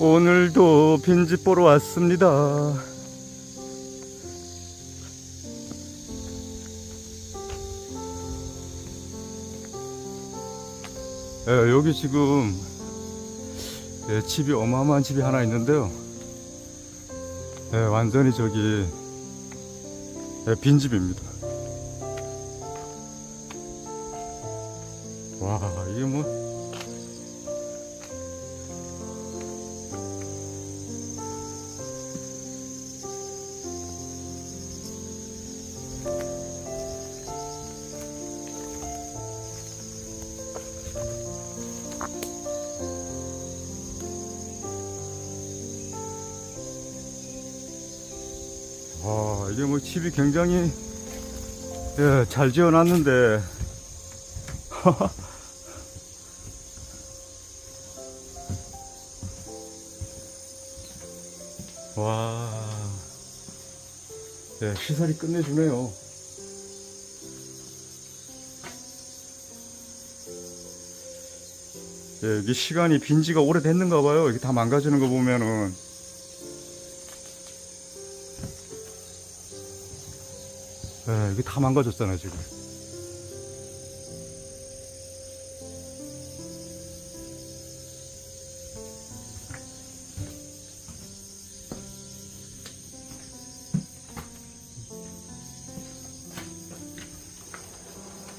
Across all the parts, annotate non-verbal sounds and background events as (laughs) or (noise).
오늘도 빈집 보러 왔습니다. 예, 여기 지금 예, 집이 어마어마한 집이 하나 있는데요. 예, 완전히 저기 예, 빈집입니다. 아, 이게 뭐 집이 굉장히 예, 잘 지어놨는데 (laughs) 와, 예, 시설이 끝내주네요. 예, 이게 시간이 빈 지가 오래됐는가 봐요. 이렇게 다 망가지는 거 보면은. 예, 이게 다 망가졌잖아요, 지금.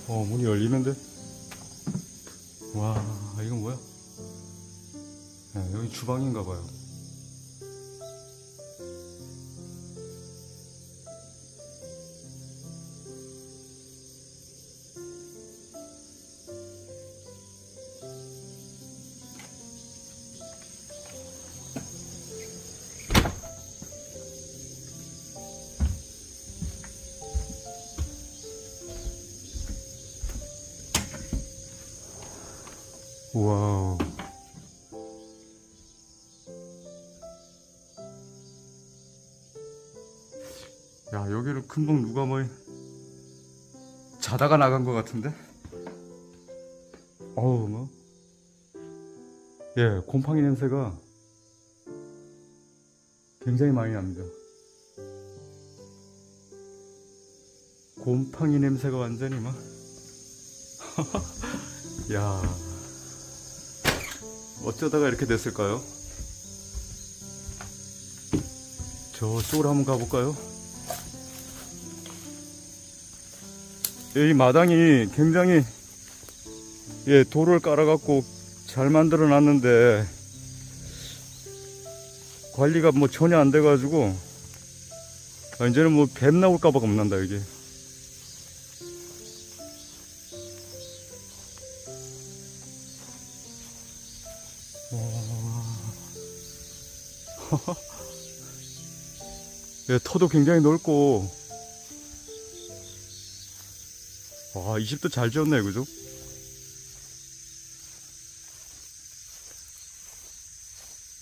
어, 문이 열리는데? 와, 이건 뭐야? 예, 여기 주방인가 봐요. 와우. 야, 여기를 금방 누가 뭐 자다가 나간 것 같은데? 어우, 뭐. 예, 곰팡이 냄새가 굉장히 많이 납니다. 곰팡이 냄새가 완전히 막. (laughs) 야. 어쩌다가 이렇게 됐을까요? 저쪽으로 한번 가볼까요? 이 마당이 굉장히 예, 돌을 깔아갖고 잘 만들어 놨는데 관리가 뭐 전혀 안 돼가지고 아, 이제는 뭐 뱀 나올까봐 겁난다 이게 (laughs) 예, 터도 굉장히 넓고 와, 이 집도 잘 지었네, 그죠?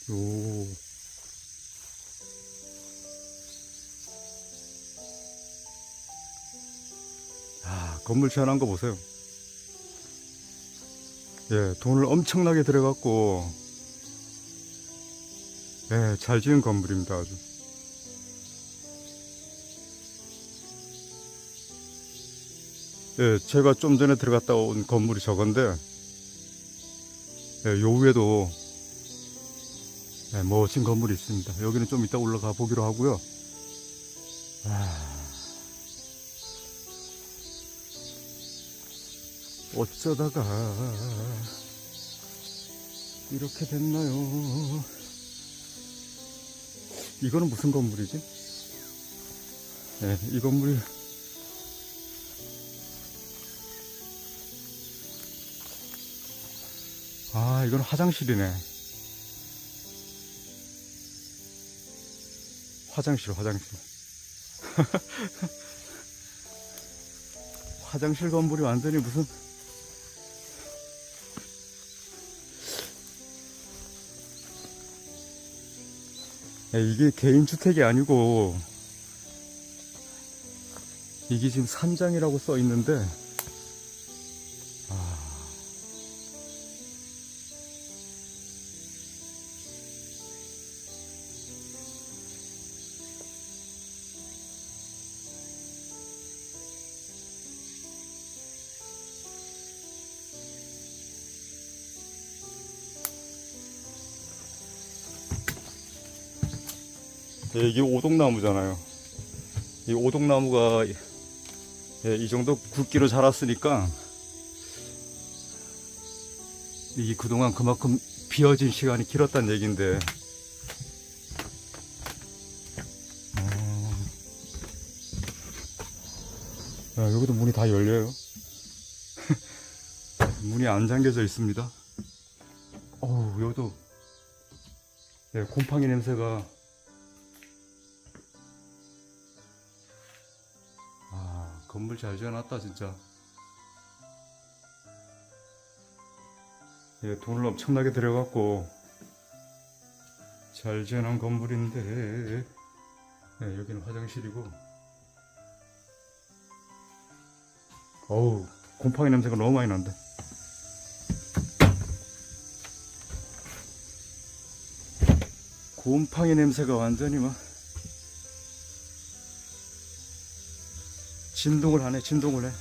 오. 아, 건물 지어놓은 거 보세요. 예, 돈을 엄청나게 들여갖고, 예, 잘 지은 건물입니다, 아주. 예, 제가 좀 전에 들어갔다 온 건물이 저건데, 예, 요 위에도 예, 멋진 건물이 있습니다. 여기는 좀 이따 올라가 보기로 하고요. 아, 어쩌다가 이렇게 됐나요? 이거는 무슨 건물이지? 예, 이 건물이 아, 이건 화장실이네. 화장실, 화장실. (laughs) 화장실 건물이 완전히 무슨. 이게 개인주택이 아니고, 이게 지금 산장이라고 써 있는데, 이게 오동나무잖아요. 이 오동나무가 예, 이 정도 굵기로 자랐으니까 이게 그동안 그만큼 비어진 시간이 길었다는 얘기인데 어. 야, 여기도 문이 다 열려요. (laughs) 문이 안 잠겨져 있습니다. 어우, 여기도 네, 곰팡이 냄새가 건물 잘 지어놨다 진짜. 예, 돈을 엄청나게 들여갖고 잘 지어놓은 건물인데 예, 여기는 화장실이고. 어우 곰팡이 냄새가 너무 많이 난다. 곰팡이 냄새가 완전히 막 진동을 하네 진동을 해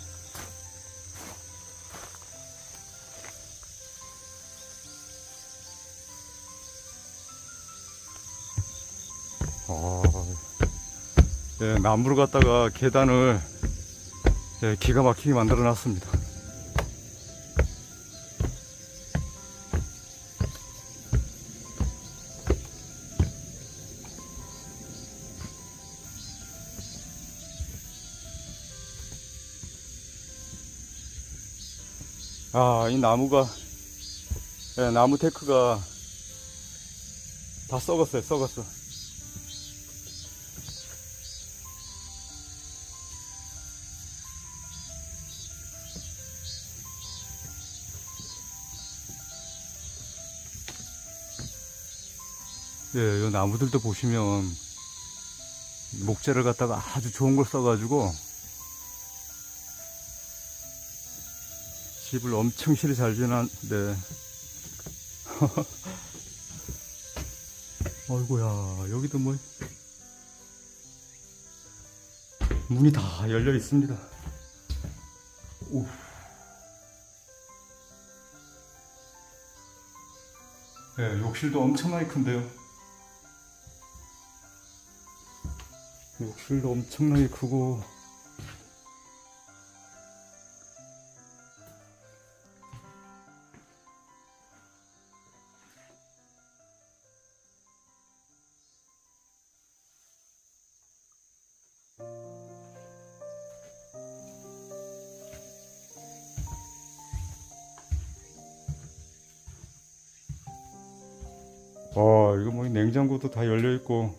아, 예, 나무를 갖다가 계단을 예, 기가 막히게 만들어 놨습니다. 아, 이 나무가, 예, 나무 테크가 다 썩었어요, 썩었어. 예, 요 나무들도 보시면 목재를 갖다가 아주 좋은 걸 써가지고 집을 엄청 실이 잘 지났는데. (laughs) 어이구야 여기도 뭐 문이 다 열려 있습니다. 오. 예, 욕실도 엄청나게 큰데요. 욕실도 엄청나게 크고 와 이거 뭐 냉장고도 다 열려 있고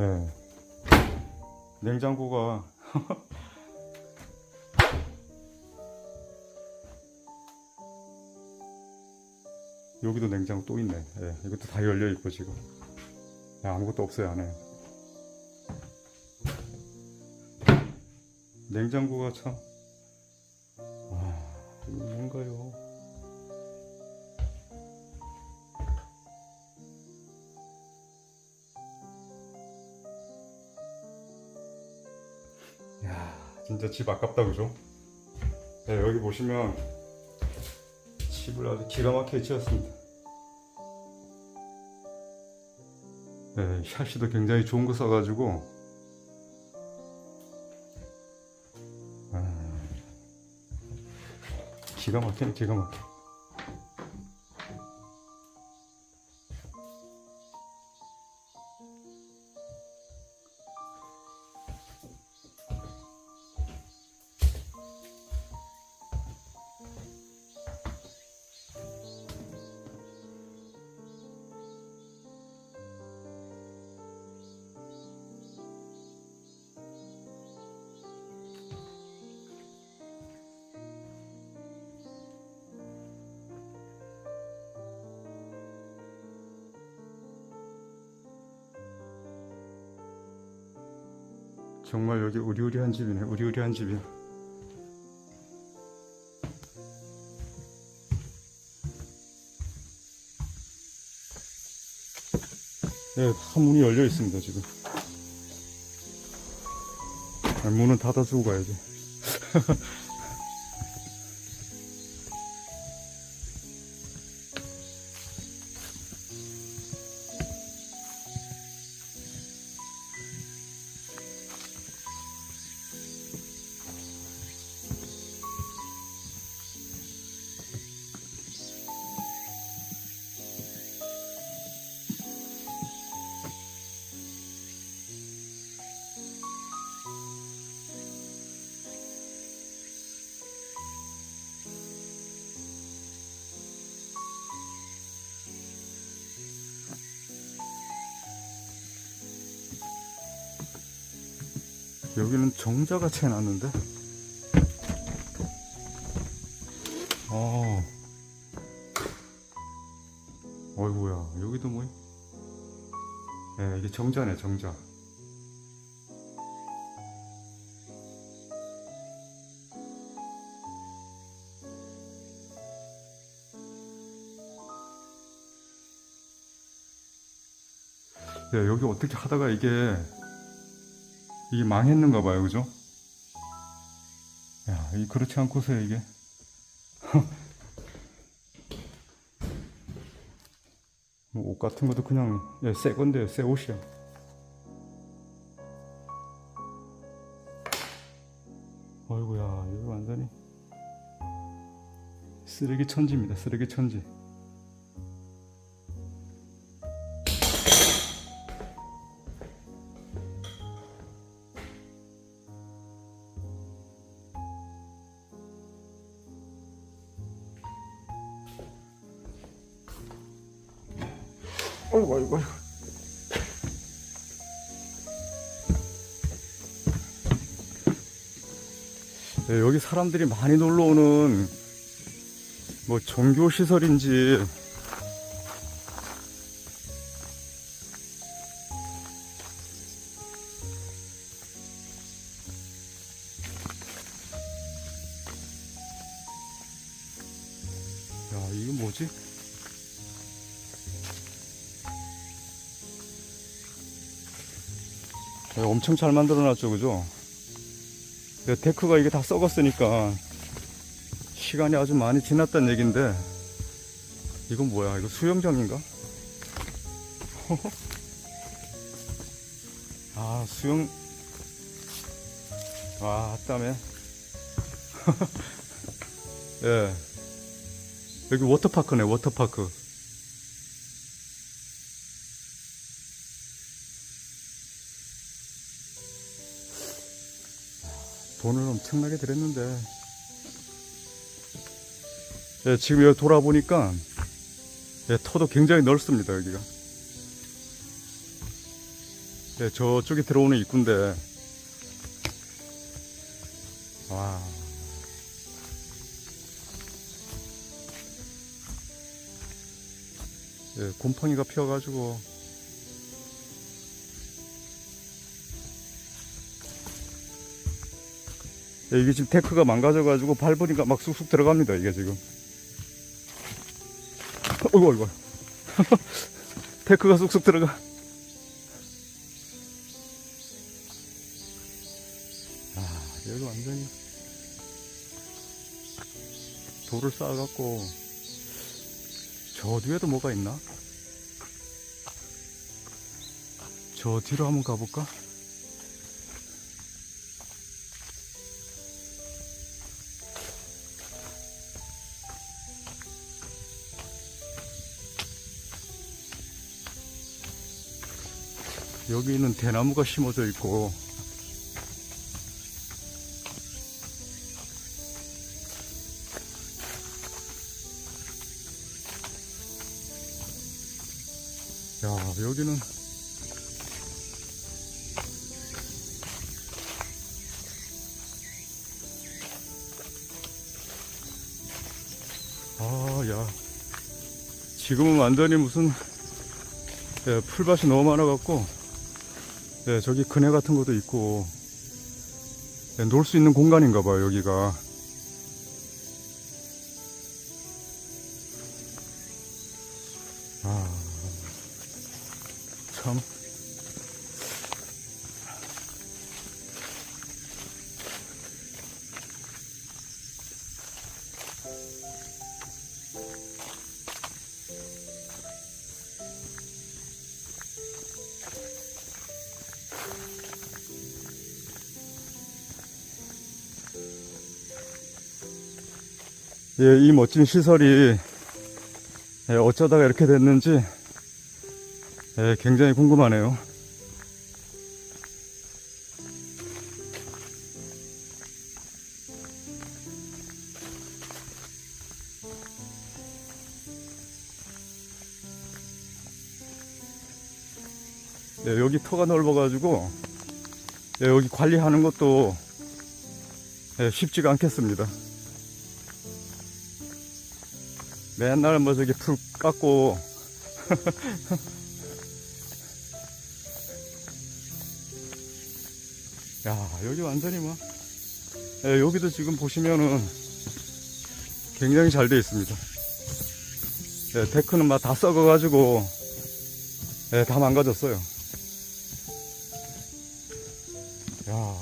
예. 냉장고가 (laughs) 여기도 냉장고 또 있네. 예, 이것도 다 열려 있고 지금 예, 아무것도 없어요 안에. 냉장고가 참. 진짜 집 아깝다 그죠? 네, 여기 보시면 집을 아주 기가 막히게 지었습니다. 네, 샤시도 굉장히 좋은 거 써가지고 아, 기가 막히네 기가 막혀. 정말 여기 우리우리한 집이네 우리우리한 집이야. 네, 다 문이 열려 있습니다 지금. 아, 문은 닫아주고 가야지 (laughs) 여기는 정자같이 해놨는데? 어 어이구야 여기도 뭐 예, 이게 정자네 정자. 야, 여기 어떻게 하다가 이게 이게 망했는가 봐요, 그죠? 야, 이 그렇지 않고서 이게 (laughs) 뭐 옷 같은 것도 그냥 예, 새 건데요, 새 옷이야. 어이구야, 여기 완전히 쓰레기 천지입니다, 쓰레기 천지. 여기 사람들이 많이 놀러 오는 뭐 종교 시설인지 야, 이거 뭐지? 네, 엄청 잘 만들어 놨죠, 그죠? 네, 데크가 이게 다 썩었으니까 시간이 아주 많이 지났다는 얘긴데 이건 뭐야? 이거 수영장인가? (laughs) 아, 수영 와, 땀에 (laughs) 예. 여기 워터파크네, 워터파크. 돈을 엄청나게 들였는데. 예, 지금 여기 돌아보니까, 예, 터도 굉장히 넓습니다, 여기가. 예, 저쪽에 들어오는 입구인데, 와. 예, 곰팡이가 피어가지고, 이게 지금 데크가 망가져가지고 밟으니까 막 쑥쑥 들어갑니다, 이게 지금. 어이구, 어이구. (laughs) 데크가 쑥쑥 들어가. 아, 여기 완전히 돌을 쌓아갖고 저 뒤에도 뭐가 있나? 저 뒤로 한번 가볼까? 여기는 대나무가 심어져 있고. 야 여기는 아야. 지금은 완전히 무슨 예, 풀밭이 너무 많아갖고 네, 저기 그네 같은 것도 있고 네, 놀 수 있는 공간인가 봐요 여기가 예, 이 멋진 시설이 예, 어쩌다가 이렇게 됐는지 예, 굉장히 궁금하네요. 예, 여기 터가 넓어가지고 예, 여기 관리하는 것도 예, 쉽지가 않겠습니다. 맨날 뭐 저기 풀 깎고 (laughs) 야 여기 완전히 뭐 예, 여기도 지금 보시면은 굉장히 잘 되어 있습니다. 예, 데크는 막 다 썩어 가지고 예, 다 망가졌어요. 야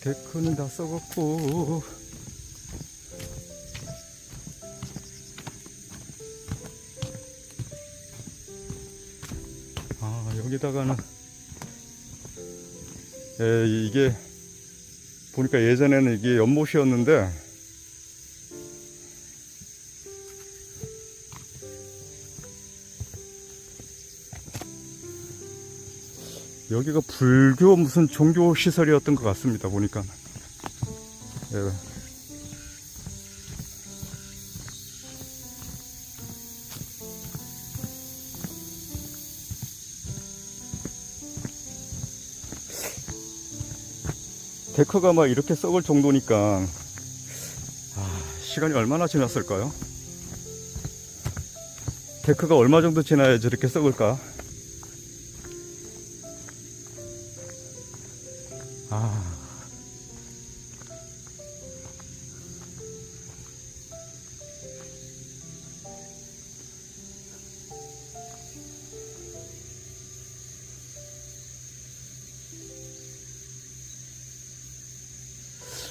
데크는 다 썩었고 여기다가는 예, 이게 보니까 예전에는 이게 연못이었는데 여기가 불교 무슨 종교 시설이었던 것 같습니다 보니까 예. 데크가 막 이렇게 썩을 정도니까 아, 시간이 얼마나 지났을까요? 데크가 얼마 정도 지나야 저렇게 썩을까? 아.